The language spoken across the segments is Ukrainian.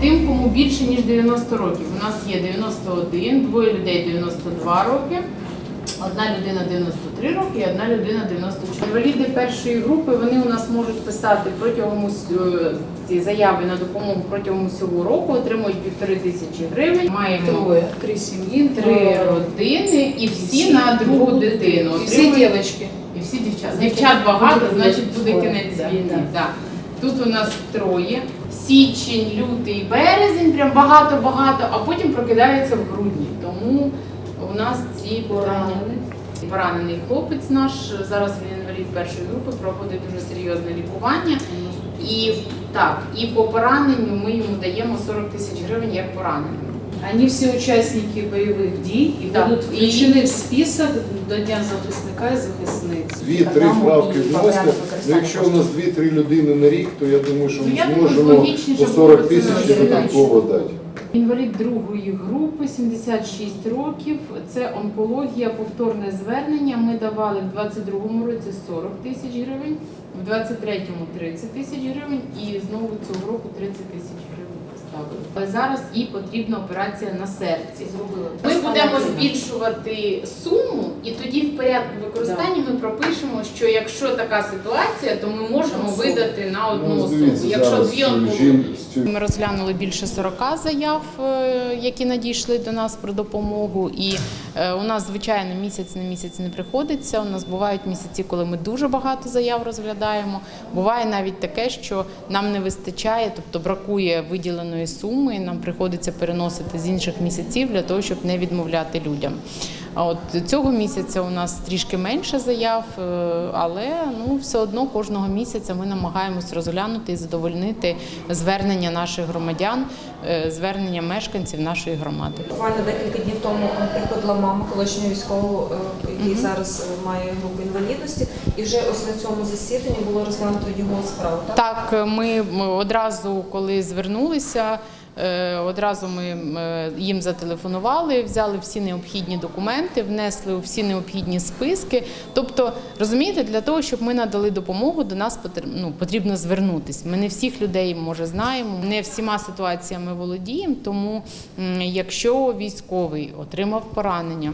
тим, кому більше ніж 90 років. У нас є 91, двоє людей 92 роки. Одна людина 93 роки і одна людина 94. Інваліди першої групи вони у нас можуть писати протягом е, ці заяви на допомогу протягом усього року, отримують півтори тисячі гривень. Маємо три семьи, три родини і всі на другу дитину. И все Отримують- девочки. і всі дівчата. Дівчат багато, значить буде кінець війни. Да. Тут у нас троє. Січень, лютий, березень, прям багато-багато, а потім прокидається в грудні. Тому у нас ці поранені. Поранений хлопець наш, зараз він інвалід першої групи, проходить дуже серйозне лікування. І так, і по пораненню ми йому даємо 40 тисяч гривень як пораненню. Они все участники боевых дій і Так, будуть і- включені в список до Дня захисника і захисниць. Дві-три правки вносять. Ну, якщо у нас дві-три людини на рік, то я думаю, що Ну, ми я думаю, зможемо логічніше по 40 було тисяч додатково дати. Інвалід другої групи, 76 років. Це онкологія, повторне звернення. Ми давали в 22-му році 40 тисяч гривень, в 23-му 30 тисяч гривень і знову цього року 30 тисяч гривень поставили. Але зараз їй потрібна операція на серці. Зробили. Ми будемо збільшувати суму, і тоді в порядку використання ми пропишемо, що якщо така ситуація, то ми можемо видати на одну Ну, особу. Якщо дві цю Ми розглянули більше 40 заяв, е, які надійшли до нас про допомогу. І е, у нас, звичайно, місяць на місяць не приходиться. У нас бувають місяці, коли ми дуже багато заяв розглядаємо. Буває навіть таке, що нам не вистачає, тобто бракує виділеної суми. Нам приходиться переносити з інших місяців для того, щоб не відмовляти людям. А от цього місяця у нас трішки менше заяв, е, але ну все одно кожного місяця ми намагаємось розглянути і задовольнити звернення наших громадян, е, звернення мешканців нашої громади. Буквально декілька днів тому приходила мама колишнього військового, е, який зараз е, має групу інвалідності, і вже ось на цьому засіданні було розглянуто його справу. Так? Так, ми одразу, коли звернулися, одразу ми е, їм зателефонували, взяли всі необхідні документи, внесли всі необхідні списки. Тобто, розумієте, для того, щоб ми надали допомогу, до нас ну, потрібно звернутися. Ми не всіх людей може знаємо, не всіма ситуаціями володіємо. Тому, якщо військовий отримав поранення,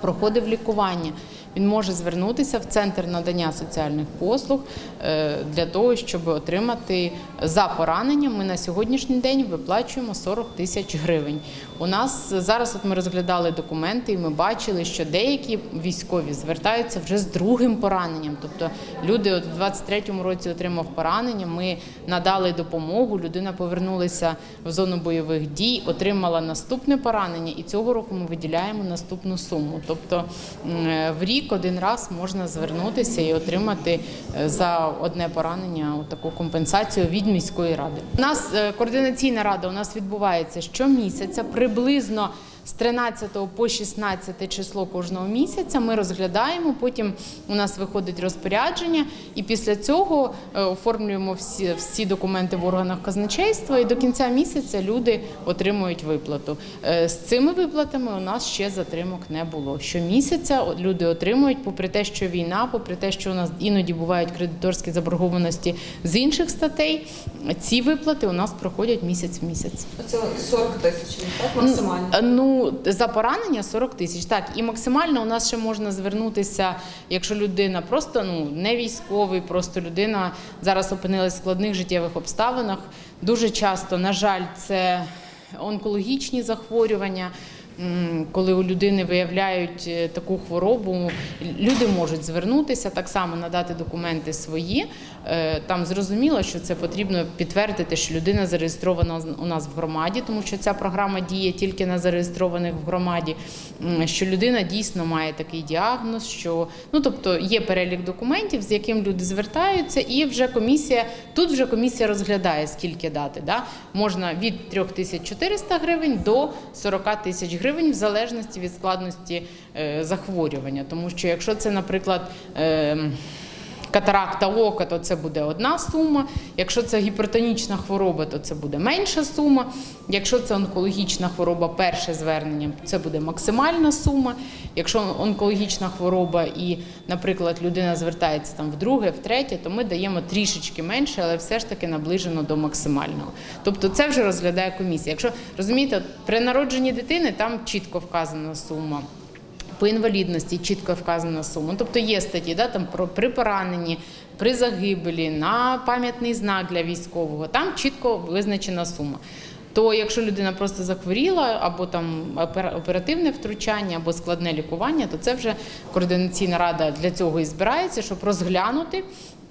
проходив лікування. Він може звернутися в центр надання соціальних послуг е, для того, щоб отримати за пораненням. Ми на сьогоднішній день виплачуємо 40 тисяч гривень. У нас зараз от ми розглядали документи, і ми бачили, що деякі військові звертаються вже з другим пораненням. Тобто люди от в 23-му році отримав поранення. Ми надали допомогу. Людина повернулася в зону бойових дій, отримала наступне поранення, і цього року ми виділяємо наступну суму. Тобто е, в рік один раз можна звернутися і отримати е, за одне поранення таку компенсацію від міської ради. У нас е, координаційна рада у нас відбувається щомісяця, приблизно. З 13 по 16 число кожного місяця ми розглядаємо. Потім у нас виходить розпорядження, і після цього е, оформлюємо всі, всі документи в органах казначейства. І до кінця місяця люди отримують виплату. Е, З цими виплатами у нас ще затримок не було. Щомісяця люди отримують, попри те, що війна, попри те, що у нас іноді бувають кредиторські заборгованості з інших статей. Ці виплати у нас проходять місяць в місяць. Це 40 тисяч, так максимально. Е, Ну за поранення 40 тисяч. Так, і максимально у нас ще можна звернутися, якщо людина просто ну не військовий, просто людина зараз опинилась в складних життєвих обставинах. Дуже часто, на жаль, це онкологічні захворювання. Коли у людини виявляють е, таку хворобу, люди можуть звернутися, так само надати документи свої. Е, Там зрозуміло, що це потрібно підтвердити, що людина зареєстрована у нас в громаді, тому що ця програма діє тільки на зареєстрованих в громаді. Що людина дійсно має такий діагноз, що ну тобто є перелік документів, з яким люди звертаються, і вже комісія тут вже комісія розглядає, скільки дати. Да? Можна від 3400 гривень до 40 тисяч гривень, в залежності від складності е, захворювання. Тому що якщо це, наприклад, е, катаракта ока, то це буде одна сума. Якщо це гіпертонічна хвороба, то це буде менша сума. Якщо це онкологічна хвороба, перше звернення, це буде максимальна сума. Якщо онкологічна хвороба і, наприклад, людина звертається там вдруге, втретє, то ми даємо трішечки менше, але все ж таки наближено до максимального. Тобто це вже розглядає комісія. Якщо розумієте, при народженні дитини там чітко вказана сума. По інвалідності чітко вказана сума. Тобто є статті, да, там про при пораненні, при загибелі, на пам'ятний знак для військового. Там чітко визначена сума. То якщо людина просто захворіла, або там оперативне втручання, або складне лікування, то це вже координаційна рада для цього і збирається, щоб розглянути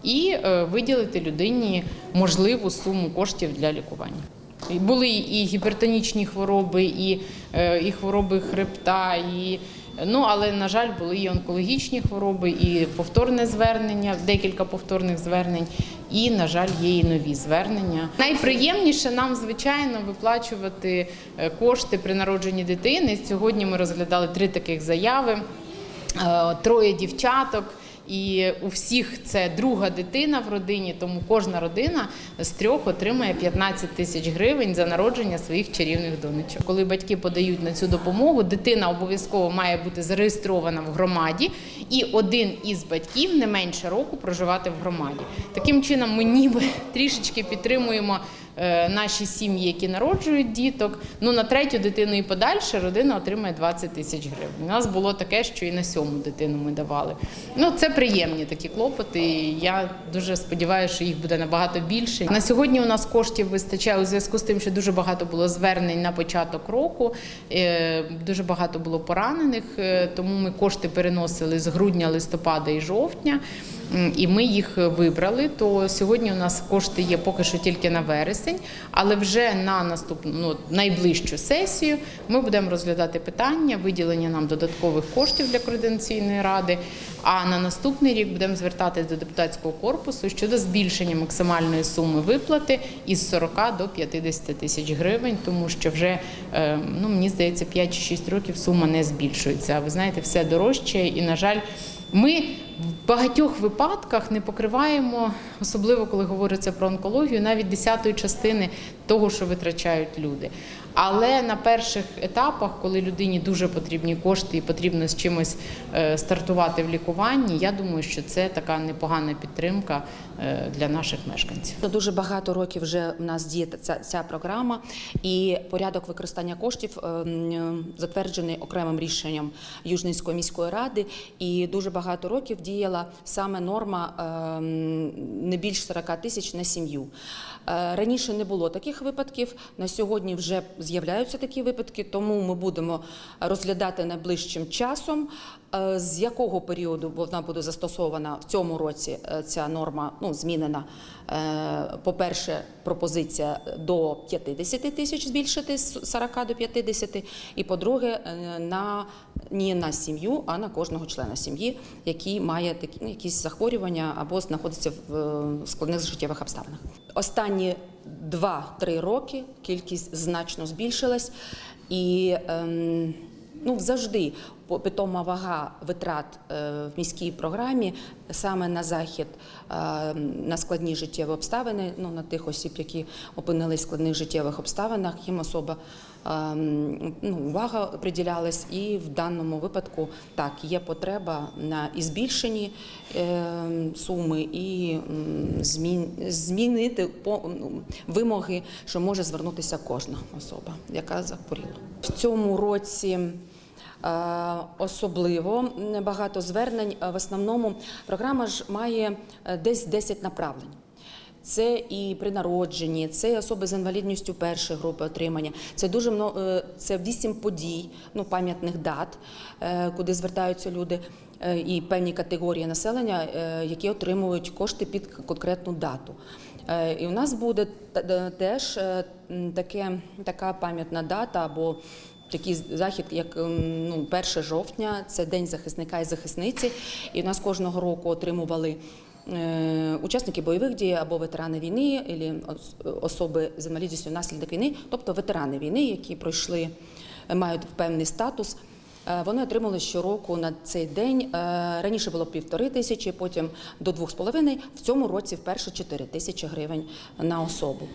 і е, виділити людині можливу суму коштів для лікування. Були і гіпертонічні хвороби, і, е, і хвороби хребта, і ну але на жаль, були і онкологічні хвороби, і повторне звернення, декілька повторних звернень, і на жаль, є і нові звернення. Найприємніше нам, звичайно, виплачувати е, кошти при народженні дитини. Сьогодні ми розглядали три таких заяви. Е, Троє дівчаток. І у всіх це друга дитина в родині, тому кожна родина з трьох отримує 15 тисяч гривень за народження своїх чарівних донечок. Коли батьки подають на цю допомогу, дитина обов'язково має бути зареєстрована в громаді, і один із батьків не менше року проживати в громаді. Таким чином, ми ніби трішечки підтримуємо наші сім'ї, які народжують діток. Ну на третю дитину і подальше родина отримає 20 тисяч гривень. У нас було таке, що і на сьому дитину ми давали. Ну це приємні такі клопоти. і Я дуже сподіваюся, що їх буде набагато більше. На сьогодні у нас коштів вистачає у зв'язку з тим, що дуже багато було звернень на початок року. е, Дуже багато було поранених, е, тому ми кошти переносили з грудня, листопада і жовтня. І ми їх вибрали. То сьогодні у нас кошти є поки що тільки на вересень, але вже на наступну ну, найближчу сесію ми будемо розглядати питання виділення нам додаткових коштів для координаційної ради. А на наступний рік будемо звертатись до депутатського корпусу щодо збільшення максимальної суми виплати із 40 до 50 тисяч гривень, тому що вже е, ну мені здається 5 чи 6 років сума не збільшується. А Ви знаєте, все дорожче, і на жаль, ми в багатьох випадках не покриваємо, особливо коли говориться про онкологію, навіть десятої частини того, що витрачають люди. Але на перших етапах, коли людині дуже потрібні кошти і потрібно з чимось е, стартувати в лікуванні, я думаю, що це така непогана підтримка е, для наших мешканців. Дуже багато років вже в нас діє ця, ця програма, і порядок використання коштів ем, затверджений окремим рішенням Южницької міської ради. І дуже багато років діяла саме норма ем, не більш 40 тисяч на сім'ю. Е, Раніше не було таких випадків. На сьогодні вже з'являються такі випадки, тому ми будемо розглядати найближчим часом, з якого періоду вона буде застосована в цьому році. е, Ця норма ну, змінена. Е, По-перше, пропозиція до 50 тисяч збільшити з 40 до 50, і по-друге, е, на не на сім'ю, а на кожного члена сім'ї, який має такі ну, якісь захворювання або знаходиться в е, складних життєвих обставинах. Останні 2-3 роки кількість значно збільшилась, і ем, ну, завжди питома вага витрат е, в міській програмі саме на захід, е, на складні життєві обставини, ну, на тих осіб, які опинились в складних життєвих обставинах, їм особа ем, ну, увага приділялась, і в даному випадку так є потреба на і збільшенні ем, суми, і змін, змінити вимоги, що може звернутися кожна особа, яка захворіла. В цьому році. Е, Особливо багато звернень. Е, В основному програма ж має е, десь 10 направлень. Це і при народженні, це і особи з інвалідністю першої групи отримання. Це дуже це вісім подій, ну пам'ятних дат, куди звертаються люди, і певні категорії населення, які отримують кошти під конкретну дату. І у нас буде теж таке, така пам'ятна дата або такий захід, як ем, ну, 1 жовтня, це День захисника і захисниці. І у нас кожного року отримували е, учасники бойових дій або ветерани війни, або особи з інвалідністю внаслідок війни, тобто ветерани війни, які пройшли, е, мають певний статус. Е, Вони отримали щороку на цей день. Раніше було півтори тисячі, потім до двох з половиною. В цьому році вперше 4 тисячі гривень на особу.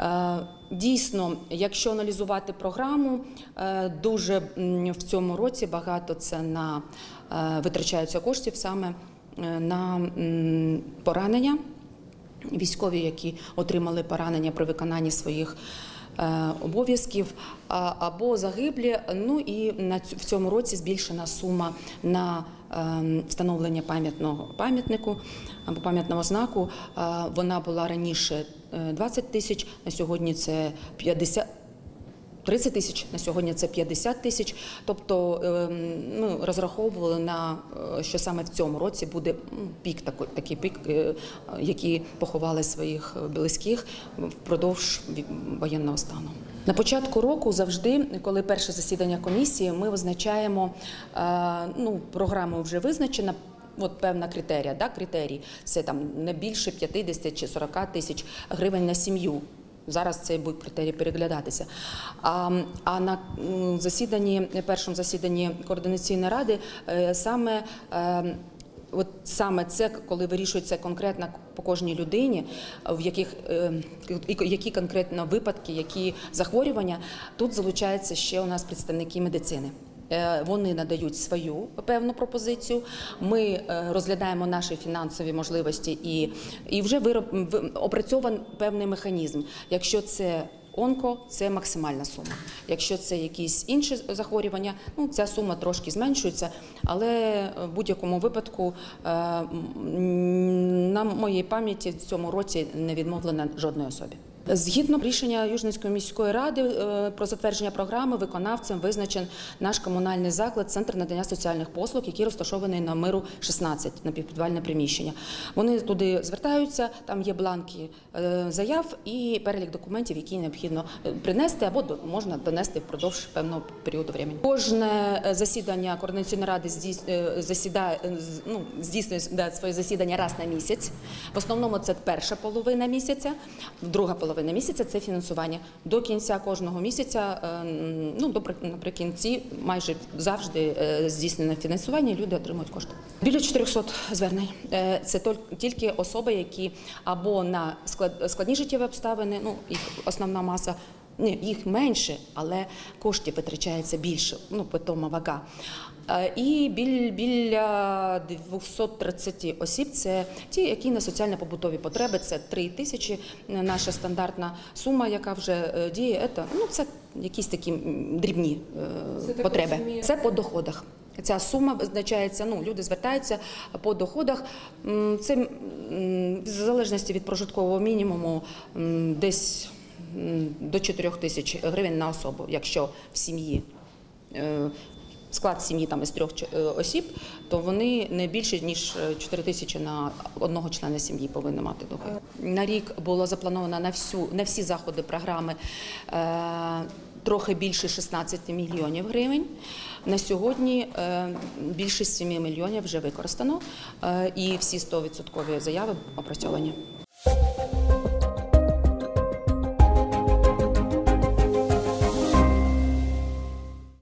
Е, Дійсно, якщо аналізувати програму, е, дуже в цьому році багато це на е, витрачаються коштів саме на поранення. Військові, які отримали поранення при виконанні своїх обов'язків, або загиблі. Ну і в цьому році збільшена сума на встановлення пам'ятного пам'ятнику або пам'ятного знаку. Е, Вона була раніше е, 20 тисяч, на сьогодні це 50 30 тисяч на сьогодні це 50 тисяч. Тобто ем, ну, розраховували на е, що саме в цьому році буде пік такий, пік, е, які поховали своїх близьких впродовж воєнного стану. На початку року завжди, коли перше засідання комісії, ми визначаємо е, ну, програму вже визначена. От певна критерія, да, критерій це там не більше 50 чи 40 тисяч гривень на сім'ю. Зараз цей буде критерій переглядатися. А, а на засіданні, першому засіданні координаційної ради е, саме. От саме це, коли вирішується конкретно по кожній людині, в яких е, які конкретно випадки, які захворювання, тут залучаються ще у нас представники медицини. Е, Вони надають свою певну пропозицію. Ми е, розглядаємо наші фінансові можливості і, і вже вироб опрацьований певний механізм. Якщо це онко, це максимальна сума. Якщо це якісь інші захворювання, ну ця сума трошки зменшується, але в будь-якому випадку е, на моїй пам'яті в цьому році не відмовлено жодної особі. Згідно рішення Южницької міської ради е, про затвердження програми, виконавцем визначен наш комунальний заклад, центр надання соціальних послуг, який розташований на миру 16, на півпідвальне приміщення. Вони туди звертаються, там є бланки е, заяв і перелік документів, які необхідно е, принести або можна донести впродовж певного періоду времени. Кожне засідання координаційної ради засідає ну, здійснює своє засідання раз на місяць. В основному це перша половина місяця, друга половина місяця це фінансування. До кінця кожного місяця, е, ну наприкінці, майже завжди е, здійснене фінансування, люди отримують кошти. Біля 400 звернень. Е, Це тільки особи, які або на складні життєві обставини, ну їх основна маса. Ні, їх менше, але коштів витрачається більше, ну питома вага. Е, І біля 230 осіб це ті, які на соціально-побутові потреби. Це 3 тисячі е, наша стандартна сума, яка вже е, діє. Це, ну, це якісь такі дрібні Це потреби. Це по доходах. Ця сума визначається, ну, люди звертаються по доходах. Це в залежності від прожиткового мінімуму десь до 4 тисяч гривень на особу, якщо в сім'ї. Е, Склад сім'ї там із трьох е, осіб, то вони не більше ніж 4 тисячі на одного члена сім'ї повинні мати доход. На рік було заплановано на всю на всі заходи програми е, трохи більше 16 мільйонів гривень. На сьогодні е, більше 7 мільйонів вже використано, е, і всі 100% заяви опрацьовані.